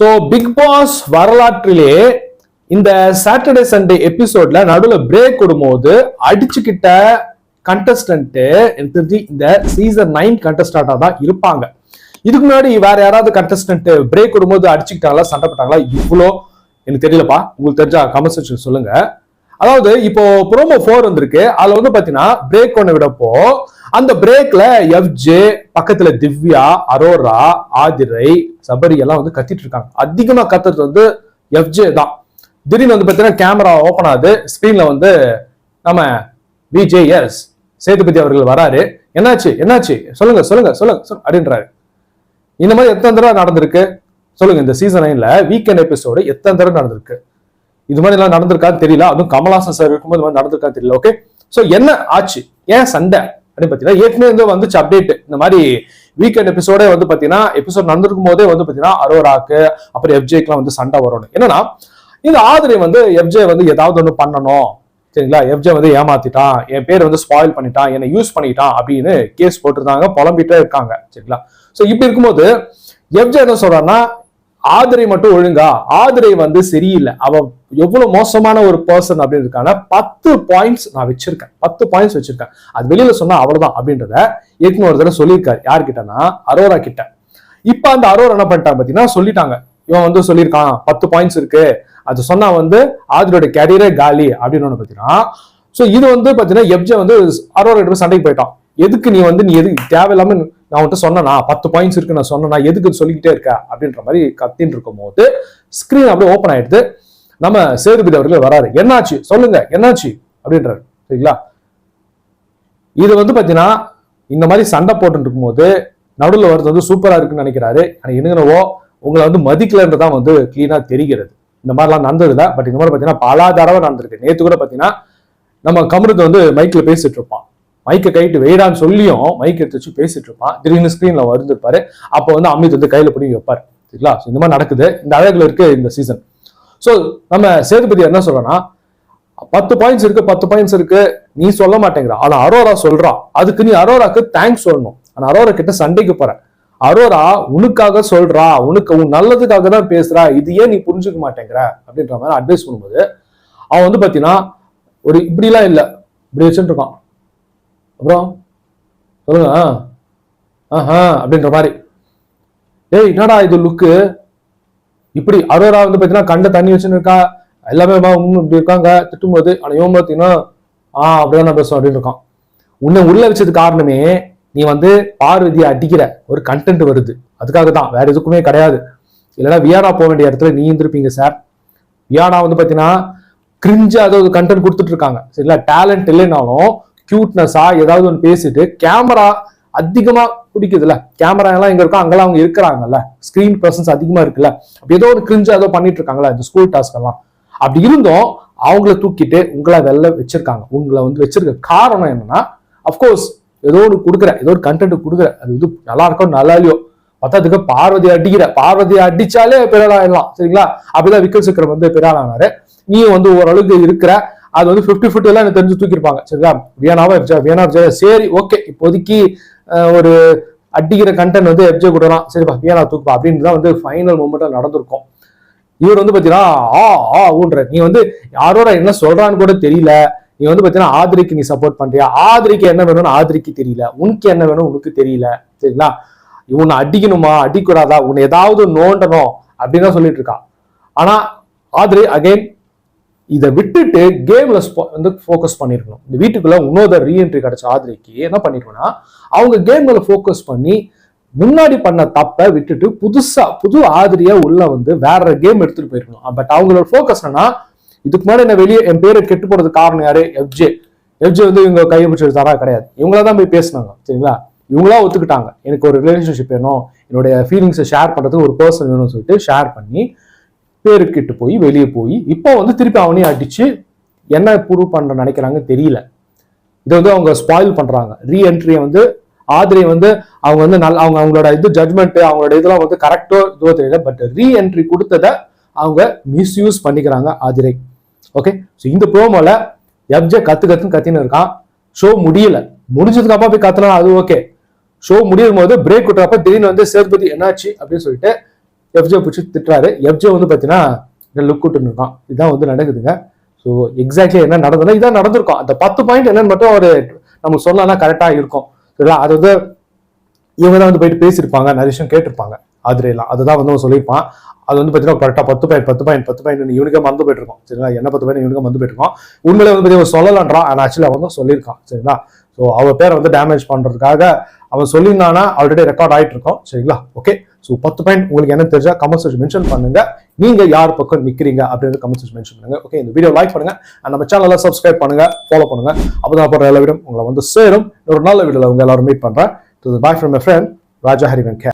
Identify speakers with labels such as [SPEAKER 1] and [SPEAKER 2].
[SPEAKER 1] So big pass வரலாற்றிலே இந்த Saturday Sunday எபிசோட்ல நடுவில் பிரேக் விடும்போது அடிச்சுக்கிட்ட கண்டஸ்டன்ட்டு எனக்கு தெரிஞ்சு இந்த சீசன் நைன் கண்டஸ்டண்டாக தான் இருப்பாங்க. இதுக்கு முன்னாடி வேற யாராவது கண்டஸ்டன்ட் பிரேக் விடும்போது அடிச்சுக்கிட்டாங்களா சண்டை போட்டாங்களா? இவ்வளோ எனக்கு தெரியலப்பா. உங்களுக்கு தெரிஞ்சா கமெண்ட் செக்ஷன் சொல்லுங்க. அதாவது இப்போ ப்ரோமோ ஃபோர் வந்திருக்கு. அதுல வந்து பாத்தீங்கன்னா பிரேக் ஒன்று விடப்போ அந்த பிரேக்ல எஃப்ஜே பக்கத்துல திவ்யா அரோரா ஆதிரை சபரி எல்லாம் வந்து கத்திட்டு இருக்காங்க. அதிகமா கத்துறது வந்து எஃப்ஜே தான். திடீர்னு வந்து பாத்தீங்கன்னா கேமரா ஓப்பன் ஆகுது. ஸ்கிரீன்ல வந்து நம்ம விஜேஎஸ் சேதுபதி அவர்கள் வராரு. என்னாச்சு? என்னாச்சு? சொல்லுங்க சொல்லுங்க சொல்லுங்க அப்படின்றாரு. இந்த மாதிரி எத்தனை தடவை நடந்திருக்கு? சொல்லுங்க இந்த சீசன் நைன்ல வீக்கெண்ட் எபிசோடு எத்தனை தடவை நடந்திருக்கு? இது மாதிரி எல்லாம் நடந்திருக்கான்னு தெரியல. அதுவும் கமலாசன் சார் இருக்கும்போது இது மாதிரி நடந்திருக்கான்னு தெரியல ஓகே சோ என்ன ஆச்சு? ஏன் சண்டை? அப்படின்னு பாத்தீங்கன்னா ஏற்கனவே வந்து வந்துச்சு அப்டேட் இந்த மாதிரி வீக்கெண்ட் எபிசோடே வந்து பாத்தீங்கன்னா எபிசோட் நடந்திருக்கும் போதே வந்து பாத்தீங்கன்னா அரோராக்கு அப்புறம் எஃப்ஜேக்கெல்லாம் வந்து சண்டை வரும்னு என்னன்னா இந்த ஆதிரை வந்து எஃப்ஜே வந்து ஏதாவது ஒன்று பண்ணணும். சரிங்களா? எஃப்ஜே வந்து ஏமாத்திட்டான் என் பேர் வந்து ஸ்பாயில் பண்ணிட்டான் என்னை யூஸ் பண்ணிட்டான் அப்படின்னு கேஸ் போட்டிருந்தாங்க புலம்பிட்டே இருக்காங்க. சரிங்களா? ஸோ இப்படி இருக்கும்போது எஃப்ஜே என்ன சொல்றான்னா ஆதிரை மட்டும் ஒழுங்கா? ஆதிரை வந்து சரியில்லை. அவன் எவ்வளவு மோசமான ஒரு பர்சன் அப்படின்னு இருக்கான பத்து பாயிண்ட்ஸ் நான் வச்சிருக்கேன். பத்து பாயிண்ட்ஸ் வச்சிருக்கேன். அது வெளியில சொன்னா அவ்வளவுதான் அப்படின்றத ஏற்கனவே ஒரு தடவை சொல்லியிருக்காரு. யார்கிட்டனா அரோரா கிட்ட. இப்ப அந்த அரோரா என்ன பண்ணிட்டான் பாத்தீங்கன்னா சொல்லிட்டாங்க. இவன் வந்து சொல்லியிருக்கான் பத்து பாயிண்ட்ஸ் இருக்கு. அது சொன்னா வந்து ஆதிரோட கேரியரே காலி அப்படின்னு ஒண்ணு பாத்தீங்கன்னா சோ இது வந்து பாத்தீங்கன்னா எப்ஜே வந்து அரோரா கிட்ட சண்டைக்கு போயிட்டான். எதுக்கு நீ வந்து நீ எதுக்கு தேவையில்லாம நான் உன்கிட்ட சொன்னனா? பத்து பாயிண்ட்ஸ் இருக்கு நான் சொன்னா எதுக்கு சொல்லிக்கிட்டே இருக்க? அப்படின்ற மாதிரி கத்தின்னு இருக்கும் போது ஸ்கிரீன் அப்படியே ஓப்பன் ஆயிடுது. நம்ம சேதுபதி அவர்கள் வராரு. என்னாச்சு? சொல்லுங்க. என்னாச்சு? அப்படின்றாரு. சரிங்களா? இது வந்து பாத்தீங்கன்னா இந்த மாதிரி சண்டை போட்டு இருக்கும்போது நடுவில் வருது வந்து சூப்பரா இருக்குன்னு நினைக்கிறாரு. ஆனால் என்னவோ உங்களை வந்து மதிக்கலன்றதான் வந்து கிளீனா தெரிகிறது. இந்த மாதிரிலாம் நடந்ததில்ல பட் இந்த மாதிரி பாத்தீங்கன்னா பல தடவை நடந்திருக்கு. நேத்து கூட பாத்தீங்கன்னா நம்ம கமருத்து வந்து மைக்ல பேசிட்டு இருப்பான். மைக்கை கைட்டு வெயிடான்னு சொல்லியும் மைக் எடுத்து வச்சு பேசிட்டு இருப்பான். திடீர்னு ஸ்கிரீன்ல வந்துருப்பாரு அப்போ வந்து அமித் வந்து கையில பிடிங்கி வைப்பார். சரிங்களா? இந்த மாதிரி நடக்குது. இந்த அழகுல இருக்கு இந்த சீசன் ஸோ நம்ம சேதுபதி என்ன சொல்றோம்னா பத்து பாயிண்ட்ஸ் இருக்கு பத்து பாயிண்ட்ஸ் இருக்கு. நீ சொல்ல மாட்டேங்கிற. ஆனா அரோரா சொல்றான் அதுக்கு நீ அரோராக்கு தேங்க்ஸ் சொல்லணும். ஆனா அரோரா கிட்ட சண்டைக்கு போற. அரோரா உனக்காக சொல்றா. உனக்கு உன் நல்லதுக்காக தான் பேசுறா. இது ஏன் நீ புரிஞ்சுக்க மாட்டேங்கிற? அப்படின்ற மாதிரி அட்வைஸ் பண்ணும்போது அவன் வந்து பாத்தீங்கன்னா ஒரு இப்படிலாம் இல்லை. இப்படி வச்சுட்டு இருக்கான். அப்புறம் சொல்லுங்க ஆஹா அப்படின்ற மாதிரி. ஏய் என்னடா இது லுக்கு இப்படி அரோரா வந்து பார்த்தீங்கன்னா கண்ட தண்ணி வச்சுன்னு இருக்கா? எல்லாமே பா, இப்படி இருக்காங்க. திட்டும்போது ஆனால் இவன் பார்த்தீங்கன்னா ஆ அப்படிதான் நான் பேசுவேன் அப்படின்னு இருக்கான். உன்னை உள்ள வச்சது காரணமே நீ வந்து பார்வதியை அடிக்கிற ஒரு கண்டென்ட் வருது. அதுக்காக தான் வேற எதுக்குமே கிடையாது. இல்லைன்னா வியானா போக வேண்டிய இடத்துல நீ இருந்திருப்பீங்க சார் வியானா வந்து பார்த்தீங்கன்னா கிரிஞ்சு அதாவது கண்டென்ட் கொடுத்துட்டு இருக்காங்க. சரிங்களா? டேலண்ட் இல்லைனாலும் கியூட்னஸா ஏதாவது ஒன்று பேசிட்டு கேமரா அதிகமா பிடிக்குதுல்ல. கேமரா எல்லாம் எங்க இருக்கோ அங்கெல்லாம் அவங்க இருக்கிறாங்கல்ல. ஸ்கிரீன் பிரசன்ஸ் அதிகமா இருக்குல்ல. அப்படி ஏதோ ஒரு கிரிஞ்சு ஏதோ பண்ணிட்டு இருக்காங்களா இந்த ஸ்கூல் டாஸ்க் எல்லாம். அப்படி இருந்தும் அவங்கள தூக்கிட்டு உங்களை வெளில வச்சிருக்காங்க. உங்களை வந்து வச்சிருக்க காரணம் என்னன்னா அஃப்கோர்ஸ் ஏதோ ஒன்று கொடுக்குற ஏதோ ஒரு கண்டென்ட் கொடுக்குற. அது இது நல்லா இருக்கோ நல்லா இல்லையோ பத்தாதுக்கு பார்வதி அடிக்கிற. பார்வதி அடிச்சாலே பெரியாளாயிடலாம் சரிங்களா? அப்படிதான் விக்கல் சக்கரம் வந்து பெரியாளானாரு நீ நீயும் வந்து ஓரளவுக்கு இருக்கிற அது வந்து ஃபிஃப்டி ஃபிஃப்டி எல்லாம் எனக்கு தெரிஞ்சு தூக்கிருப்பாங்க சரிங்களா வியனாவா எஃப்ஜா வியனா எஃப்ஜா சரி ஓகே இப்போதைக்கு ஒரு அடிக்கிற கண்டென்ட் வந்து எஃப்ஜே கொடுக்கலாம் சரிப்பா வியனா தூக்குப்பா அப்படின்னு தான் வந்து ஃபைனல் மூமெண்ட்டாக நடந்திருக்கும். இவர் வந்து பார்த்தீங்கன்னா ஆ ஆ ஊன்ற. நீ வந்து யாரோட என்ன சொல்றான்னு கூட தெரியல. நீ வந்து பார்த்தீங்கன்னா ஆதிரிக்கு நீ சப்போர்ட் பண்றியா? ஆதிரிக்கு என்ன வேணும்னு ஆதிரிக்கு தெரியல. உனக்கு என்ன வேணும் உனக்கு தெரியல. சரிங்களா? இவனை அடிக்கணுமா? அடிக்கூடாதா? உன்னை ஏதாவது நோண்டணும் அப்படின்னு தான் சொல்லிட்டு இருக்கா. ஆனா ஆதிரி அகைன் இதை விட்டுட்டு கேம்ல வந்து ஃபோக்கஸ் பண்ணிருக்கணும். இந்த வீட்டுக்குள்ள இன்னொரு ரீஎன்ட்ரி கிடைச்ச ஆதிரிக்கு என்ன பண்ணிருக்கோம்னா அவங்க கேம்ல ஃபோக்கஸ் பண்ணி முன்னாடி பண்ண தப்பை விட்டுட்டு புதுசா புது ஆதிரியா உள்ள வந்து வேற கேம் எடுத்துட்டு போயிருக்கணும். பட் அவங்களோட ஃபோக்கஸ் என்னன்னா இதுக்கு முன்னாடி என்ன வெளியே என் பேரை கெட்டு போறதுக்கு காரணம் யாரு? எஃப்ஜே எஃப்ஜே வந்து இவங்க கையை தரா கிடையாது. இவங்களா தான் போய் பேசினாங்க சரிங்களா? இவங்களா ஒத்துக்கிட்டாங்க. எனக்கு ஒரு ரிலேஷன்ஷிப் வேணும் என்னுடைய ஃபீலிங்ஸை ஷேர் பண்றதுக்கு ஒரு பர்சன் வேணும்னு சொல்லிட்டு ஷேர் பண்ணி பேரு கிட்டு போய் வெளியே போய் இப்போ வந்து திருப்பி அவனையும் அடிச்சு என்ன ப்ரூவ் பண்ற நினைக்கிறாங்க தெரியல. இதை வந்து அவங்க ஸ்பாயில் பண்றாங்க. ரீஎன்ட்ரியை வந்து ஆதிரை வந்து அவங்க வந்து நல்ல அவங்க அவங்களோட இது ஜட்மெண்ட் அவங்களோட இதெல்லாம் வந்து கரெக்டோ இதுவோ தெரியல. பட் ரீஎன்ட்ரி கொடுத்ததை அவங்க மிஸ்யூஸ் பண்ணிக்கிறாங்க ஆதிரை. ஓகே ஸோ இந்த ப்ரோமோல எப்ஜே கத்து கத்துன்னு கத்தின்னு இருக்கான். ஷோ முடியல. முடிஞ்சதுக்கு அப்புறம் போய் கத்துனா அது ஓகே ஷோ முடியும் போது பிரேக் விட்டுறப்ப திடீர்னு வந்து சேதுபதி என்னாச்சு அப்படின்னு சொல்லிட்டு எஃப்ஜே பிடிச்சி திட்டுறாரு. எஃப்ஜே வந்து பார்த்தீங்கன்னா லுக் விட்டுன்னு இருக்கான். இதுதான் வந்து நடக்குதுங்க. ஸோ எக்ஸாக்ட்லி என்ன நடந்ததுன்னா இதான் நடந்திருக்கும். அந்த பத்து பாயிண்ட் என்னன்னு மட்டும் அவர் நமக்கு சொல்லலாம் கரெக்டாக இருக்கும். சரிங்களா? அது வந்து இவங்க தான் வந்து போயிட்டு பேசியிருப்பாங்க நிறைய விஷயம் கேட்டிருப்பாங்க. ஆதிரையெல்லாம் அதுதான் வந்து அவன் சொல்லியிருப்பான். அது வந்து பார்த்தீங்கன்னா கரெக்டாக பத்து பாயிண்ட் பத்து பாயிண்ட் பத்து பாயிண்ட் இவனுக்கே மறந்து போயிட்டு இருக்கோம் சரிங்களா? என்ன பத்து பாயிண்ட் இவனுக்கு மறந்து போயிட்டு உண்மையிலே வந்து பார்த்தீங்கன்னா சொல்லலான்றான். ஆனால் ஆக்சுவலி அவன் தான் சொல்லியிருக்கான். சரிங்களா? ஸோ அவள் பேரை வந்து டேமேஜ் பண்ணுறதுக்காக அவன் சொல்லியிருந்தானா ஆல்ரெடி ரெக்கார்ட் ஆகிட்டு இருக்கோம் சரிங்களா? ஓகே ஸோ பத்து பாயிண்ட் உங்களுக்கு என்ன தெரிஞ்சா கமெண்ட் செக்ஷன் மென்ஷன் பண்ணுங்க. நீங்க யார் பக்கம் நிக்கிறீங்க அப்படின்னு கமெண்ட் செக்ஷன் மென்ஷன் பண்ணுங்க. ஓகே இந்த வீடியோ லைக் பண்ணுங்க. அண்ட் நம்ம சேனலை சப்ஸ்கிரைப் பண்ணுங்க ஃபாலோ பண்ணுங்க. அப்பதான் அப்புறம் எல்லா வீடும் உங்களை வந்து சேரும். ஒரு நல்ல வீடியோவில் உங்க எல்லாரும் மீட் பண்றேன். Bye from my friend Raja ஹரிவன் K